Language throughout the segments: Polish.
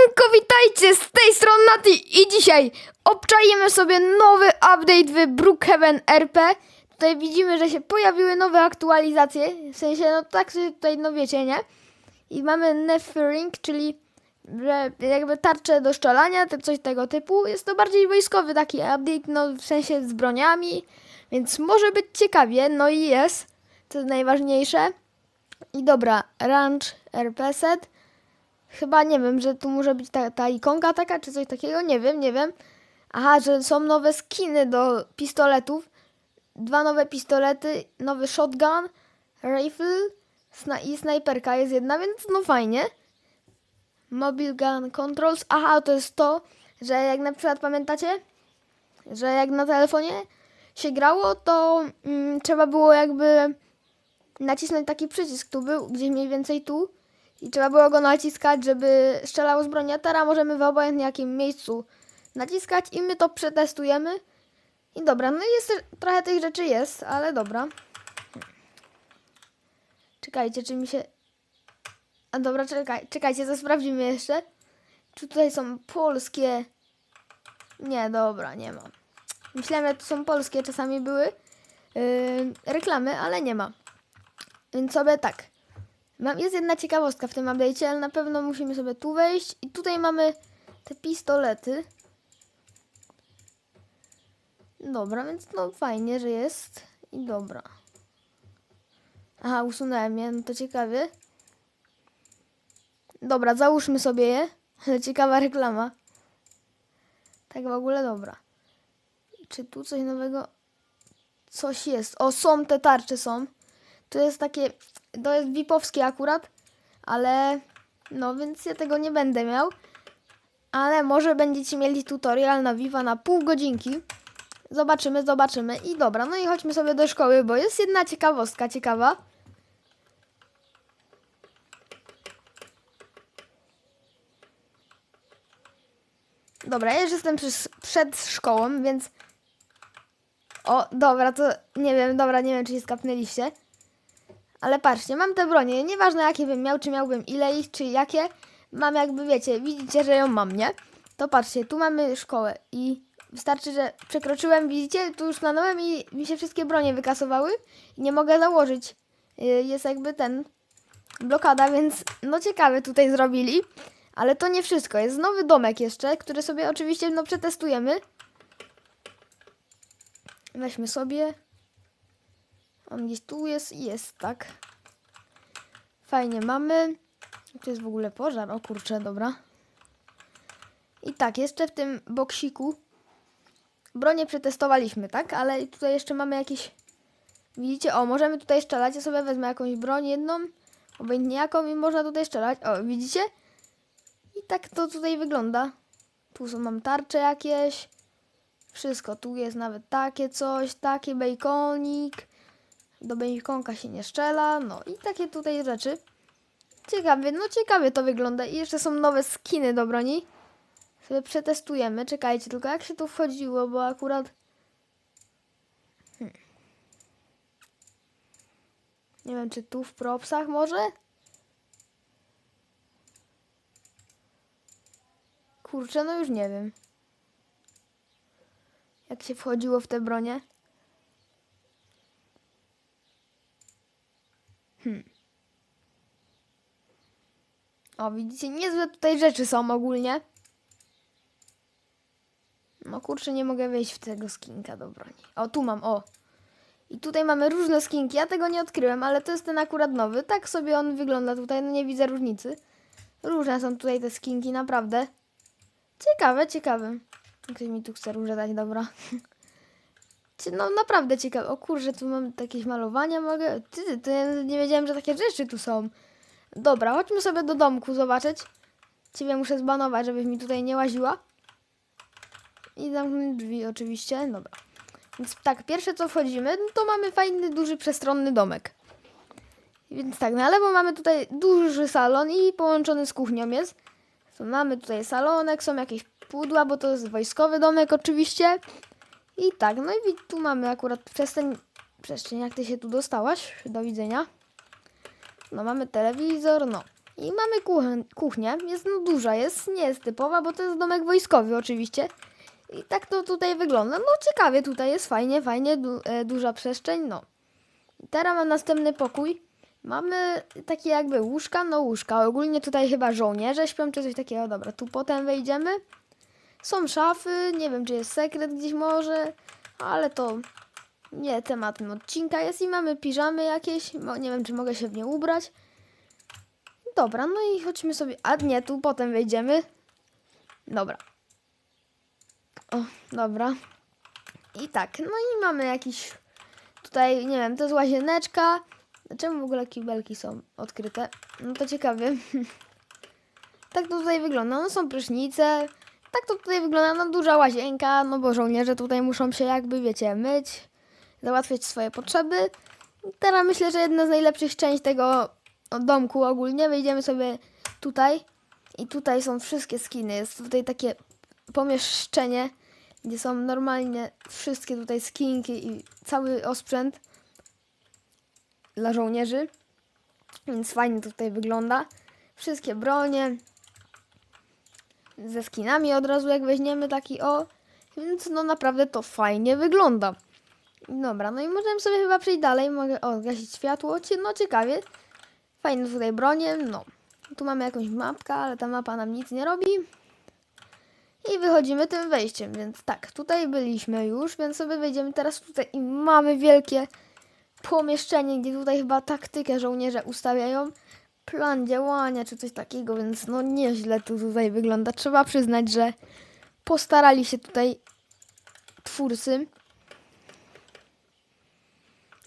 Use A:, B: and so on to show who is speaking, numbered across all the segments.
A: Siemanko, witajcie z tej strony Nati i dzisiaj obczajemy sobie nowy update w Brookhaven RP. Tutaj widzimy, że się pojawiły nowe aktualizacje, w sensie, no tak sobie tutaj, no wiecie, nie? I mamy Nephering, czyli że jakby tarcze do szczelania, coś tego typu. Jest to bardziej wojskowy taki update, no w sensie z broniami, więc może być ciekawie, no i jest, to najważniejsze. I dobra, Ranch RP set. Chyba nie wiem, że tu może być ta, ta ikonka taka, czy coś takiego, nie wiem, nie wiem. Aha, że są nowe skiny do pistoletów. Dwa nowe pistolety, nowy shotgun, rifle sna i snajperka jest jedna, więc no fajnie. Mobile gun controls. Aha, to jest to, że jak na przykład pamiętacie, że jak na telefonie się grało, to mm, trzeba było jakby nacisnąć taki przycisk, tu był, gdzieś mniej więcej tu. I trzeba było go naciskać, żeby strzelało z broni. A teraz możemy w obojętnie jakim miejscu naciskać i my to przetestujemy. I dobra, no jest trochę tych rzeczy jest, ale dobra. Czekajcie, czy mi się... A dobra, czekaj, czekajcie, to sprawdzimy jeszcze. Czy tutaj są polskie... Nie, dobra, nie ma. Myślałem, że tu są polskie, czasami były yy, reklamy, ale nie ma. Więc sobie tak. Mam, jest jedna ciekawostka w tym update'cie, ale na pewno musimy sobie tu wejść. I tutaj mamy te pistolety. Dobra, więc no fajnie, że jest. I dobra. Aha, usunąłem je, no to ciekawie. Dobra, załóżmy sobie je. Ciekawa reklama. Tak w ogóle dobra. Czy tu coś nowego? Coś jest. O, są te tarcze, są. To jest takie, to jest VIP-owskie akurat, ale no więc ja tego nie będę miał. Ale może będziecie mieli tutorial na Viva na pół godzinki. Zobaczymy, zobaczymy. I dobra, no i chodźmy sobie do szkoły, bo jest jedna ciekawostka ciekawa. Dobra, ja już jestem przed, przed szkołą, więc... O, dobra, to nie wiem, dobra, nie wiem, czy się skapnęliście. Ale patrzcie, mam te bronie, nieważne jakie bym miał, czy miałbym ile ich, czy jakie, mam jakby, wiecie, widzicie, że ją mam, nie? To patrzcie, tu mamy szkołę i wystarczy, że przekroczyłem, widzicie, tu już stanąłem i mi się wszystkie bronie wykasowały i nie mogę założyć. Y, Jest jakby ten, blokada, więc no ciekawe tutaj zrobili. Ale to nie wszystko, jest nowy domek jeszcze, który sobie oczywiście, no przetestujemy. Weźmy sobie, on gdzieś tu jest i jest, tak. Fajnie mamy. Tu jest w ogóle pożar. O kurczę, dobra. I tak, jeszcze w tym boksiku bronię przetestowaliśmy, tak? Ale tutaj jeszcze mamy jakieś... Widzicie? O, możemy tutaj strzelać. Ja sobie wezmę jakąś broń jedną, obojętnie jaką i można tutaj strzelać. O, widzicie? I tak to tutaj wygląda. Tu są, mam tarcze jakieś. Wszystko. Tu jest nawet takie coś, takie bejkonik. Do bejkonka się nie szczela, no i takie tutaj rzeczy. Ciekawie, no ciekawie to wygląda. I jeszcze są nowe skiny do broni. Sobie przetestujemy. Czekajcie, tylko jak się tu wchodziło, bo akurat... Hmm. Nie wiem, czy tu w propsach może? Kurczę, no już nie wiem. Jak się wchodziło w te bronie? O, widzicie, niezłe tutaj rzeczy są ogólnie. No kurczę, nie mogę wejść w tego skinka do broni. O, tu mam, o. I tutaj mamy różne skinki. Ja tego nie odkryłem, ale to jest ten akurat nowy. Tak sobie on wygląda tutaj, no nie widzę różnicy. Różne są tutaj te skinki, naprawdę. Ciekawe, ciekawe. Ktoś mi tu chce róże dać, dobra. No naprawdę ciekawe. O kurczę, tu mam jakieś malowania mogę. Ty, to ja nie wiedziałem, że takie rzeczy tu są. Dobra, chodźmy sobie do domku zobaczyć. Ciebie muszę zbanować, żebyś mi tutaj nie łaziła. I zamknąć drzwi oczywiście. Dobra. Więc tak, pierwsze co wchodzimy, no to mamy fajny, duży, przestronny domek. Więc tak, na lewo mamy tutaj duży salon i połączony z kuchnią jest. To mamy tutaj salonek, są jakieś pudła, bo to jest wojskowy domek oczywiście. I tak, no i tu mamy akurat przestrzeń, przestrzeń, jak ty się tu dostałaś, do widzenia. No mamy telewizor, no. I mamy kuchę, kuchnię. Jest no duża, jest, nie jest typowa, bo to jest domek wojskowy oczywiście. I tak to tutaj wygląda. No ciekawie tutaj jest, fajnie, fajnie, du, e, duża przestrzeń, no. I teraz mam następny pokój. Mamy takie jakby łóżka, no łóżka. Ogólnie tutaj chyba żołnierze śpią czy coś takiego. Dobra, tu potem wejdziemy. Są szafy, nie wiem czy jest sekret gdzieś może, ale to nie tematem odcinka jest i mamy piżamy jakieś. Mo- Nie wiem czy mogę się w nie ubrać. Dobra, no i chodźmy sobie. A nie, tu potem wejdziemy. Dobra. O, dobra. I tak, no i mamy jakiś tutaj, nie wiem, to jest łazieneczka. Czemu w ogóle kibelki są odkryte? No to ciekawie. tak to tutaj wygląda. No są prysznice. Tak to tutaj wygląda. No duża łazienka, no bo żołnierze tutaj muszą się jakby, wiecie, myć, załatwiać swoje potrzeby. Teraz myślę, że jedna z najlepszych części tego domku ogólnie. Wejdziemy sobie tutaj i tutaj są wszystkie skiny. Jest tutaj takie pomieszczenie, gdzie są normalnie wszystkie tutaj skinki i cały osprzęt dla żołnierzy. Więc fajnie to tutaj wygląda. Wszystkie bronie ze skinami od razu jak weźmiemy taki o. Więc no naprawdę to fajnie wygląda. Dobra, no i możemy sobie chyba przejść dalej. Mogę o, gasić światło. No ciekawie. Fajne tutaj bronie. No. Tu mamy jakąś mapkę, ale ta mapa nam nic nie robi. I wychodzimy tym wejściem, więc tak, tutaj byliśmy już, więc sobie wejdziemy teraz tutaj i mamy wielkie pomieszczenie, gdzie tutaj chyba taktykę żołnierze ustawiają. Plan działania czy coś takiego, więc no nieźle tu tutaj wygląda. Trzeba przyznać, że postarali się tutaj twórcy.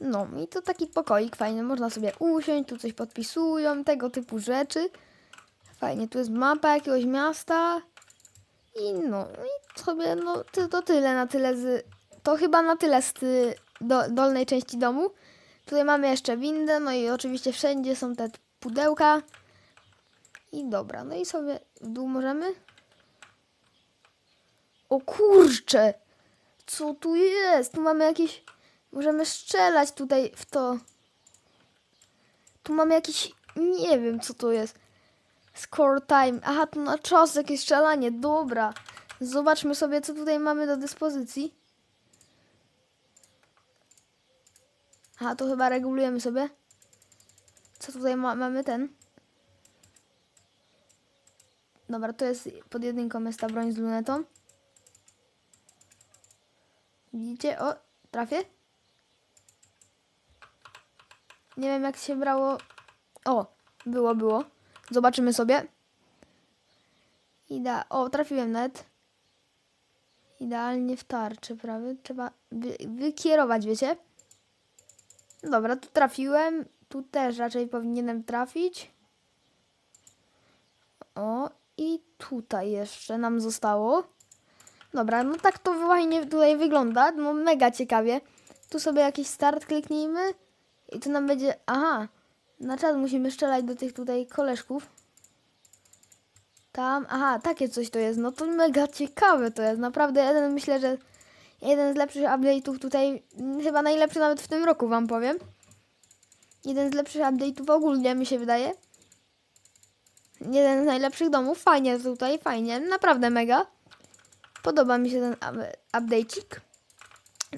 A: No i to taki pokoik fajny, można sobie usiąść, tu coś podpisują, tego typu rzeczy. Fajnie, tu jest mapa jakiegoś miasta. I no, i sobie, no to, to tyle na tyle z... To chyba na tyle z y, do, dolnej części domu. Tutaj mamy jeszcze windę, no i oczywiście wszędzie są te pudełka. I dobra, no i sobie w dół możemy. O kurcze! Co tu jest? Tu mamy jakieś... Możemy strzelać tutaj w to. Tu mamy jakiś... Nie wiem co to jest. Score time. Aha, tu na czas jakieś strzelanie. Dobra. Zobaczmy sobie, co tutaj mamy do dyspozycji. Aha, to chyba regulujemy sobie. Co tutaj ma mamy ten? Dobra, to jest pod jedynką jest ta broń z lunetą. Widzicie? O, trafię? Nie wiem jak się brało. O, było, było. Zobaczymy sobie. Ida. O, trafiłem net. Idealnie w tarczy, prawie. Trzeba wy wykierować, wiecie? Dobra, tu trafiłem. Tu też raczej powinienem trafić. O, i tutaj jeszcze nam zostało. Dobra, no tak to fajnie tutaj wygląda. No mega ciekawie. Tu sobie jakiś start kliknijmy. I tu nam będzie... Aha, na czas musimy strzelać do tych tutaj koleżków. Tam, aha, takie coś to jest. No to mega ciekawe to jest. Naprawdę jeden, myślę, że jeden z lepszych update'ów tutaj, mm, chyba najlepszy nawet w tym roku wam powiem. Jeden z lepszych update'ów ogólnie mi się wydaje. Jeden z najlepszych domów. Fajnie tutaj, fajnie. Naprawdę mega. Podoba mi się ten up- update'cik.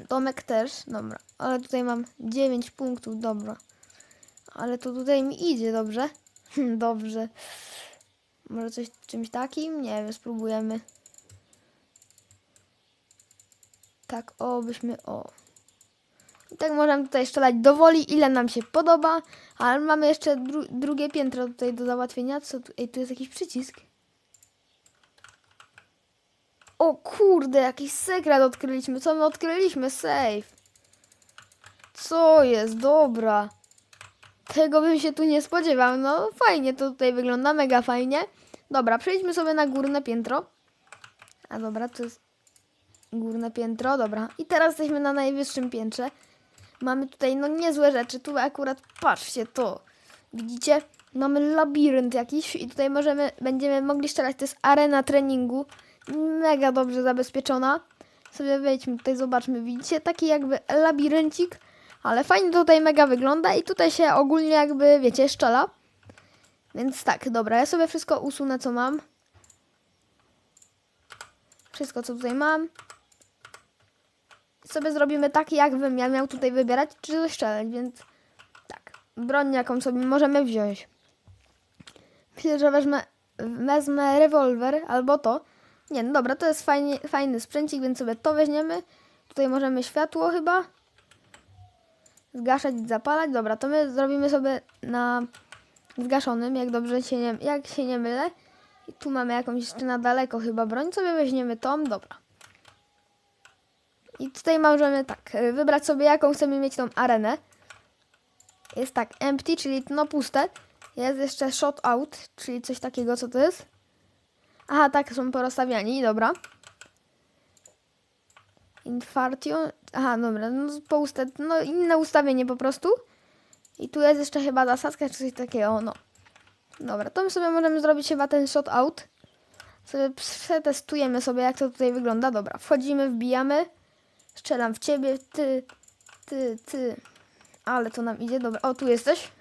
A: Domek też, dobra. Ale tutaj mam 9 punktów, dobra. Ale to tutaj mi idzie dobrze. dobrze. Może coś czymś takim? Nie wiem, spróbujemy. Tak, o, byśmy, o. I tak możemy tutaj strzelać do woli, ile nam się podoba. Ale mamy jeszcze dru drugie piętro tutaj do załatwienia. Co tu? Ej, tu jest jakiś przycisk. O kurde, jakiś sekret odkryliśmy. Co my odkryliśmy? Safe. Co jest? Dobra. Tego bym się tu nie spodziewał. No fajnie to tutaj wygląda, mega fajnie. Dobra, przejdźmy sobie na górne piętro. A dobra, to jest górne piętro, dobra. I teraz jesteśmy na najwyższym piętrze. Mamy tutaj no niezłe rzeczy. Tu akurat patrzcie to. Widzicie? Mamy labirynt jakiś i tutaj możemy, będziemy mogli strzelać. To jest arena treningu. Mega dobrze zabezpieczona. Sobie wejdźmy tutaj, zobaczmy. Widzicie? Taki jakby labiryncik. Ale fajnie tutaj mega wygląda i tutaj się ogólnie jakby, wiecie, szczela. Więc tak, dobra, ja sobie wszystko usunę, co mam. Wszystko, co tutaj mam. Sobie zrobimy tak, jakbym ja miał tutaj wybierać, czy coś strzelać, więc tak. Broń, jaką sobie możemy wziąć. Myślę, że wezmę, wezmę rewolwer albo to. Nie, no dobra, to jest fajnie, fajny sprzęcik, więc sobie to weźmiemy. Tutaj możemy światło chyba zgaszać i zapalać. Dobra, to my zrobimy sobie na zgaszonym, jak dobrze się nie, jak się nie mylę. I tu mamy jakąś jeszcze na daleko chyba broń, sobie weźmiemy tą, dobra. I tutaj możemy tak, y, wybrać sobie jaką chcemy mieć tą arenę. Jest tak, empty, czyli no puste. Jest jeszcze shot out, czyli coś takiego, co to jest? Aha, tak, są porozstawiani, dobra. Infartio, aha, dobra, no po usta- no inne ustawienie po prostu. I tu jest jeszcze chyba zasadzka, czy coś takiego, no. Dobra, to my sobie możemy zrobić chyba ten shot out. Sobie przetestujemy sobie, jak to tutaj wygląda. Dobra, wchodzimy, wbijamy. Strzelam w ciebie, ty, ty, ty. Ale to nam idzie, dobra. O, tu jesteś.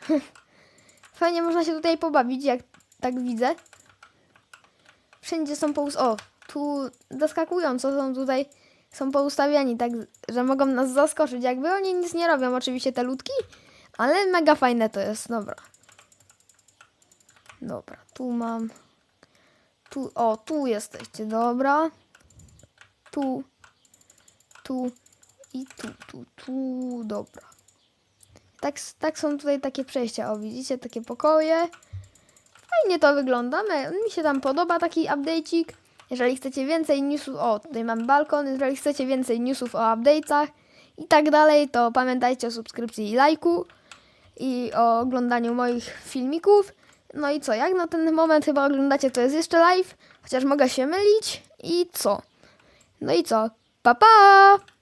A: Fajnie można się tutaj pobawić, jak tak widzę. Wszędzie są poust... O, tu zaskakująco są tutaj, są poustawiani tak, że mogą nas zaskoczyć. Jakby oni nic nie robią, oczywiście te ludki, ale mega fajne to jest, dobra. Dobra, tu mam. Tu, o, tu jesteście, dobra. Tu, tu i tu, tu, tu, dobra. Tak, tak są tutaj takie przejścia, o widzicie, takie pokoje. Fajnie to wygląda, mi się tam podoba taki update'ik. Jeżeli chcecie więcej newsów, o tutaj mam balkon, jeżeli chcecie więcej newsów o update'ach i tak dalej, to pamiętajcie o subskrypcji i lajku i o oglądaniu moich filmików. No i co, jak na ten moment chyba oglądacie, to jest jeszcze live, chociaż mogę się mylić i co? No i co? Pa pa!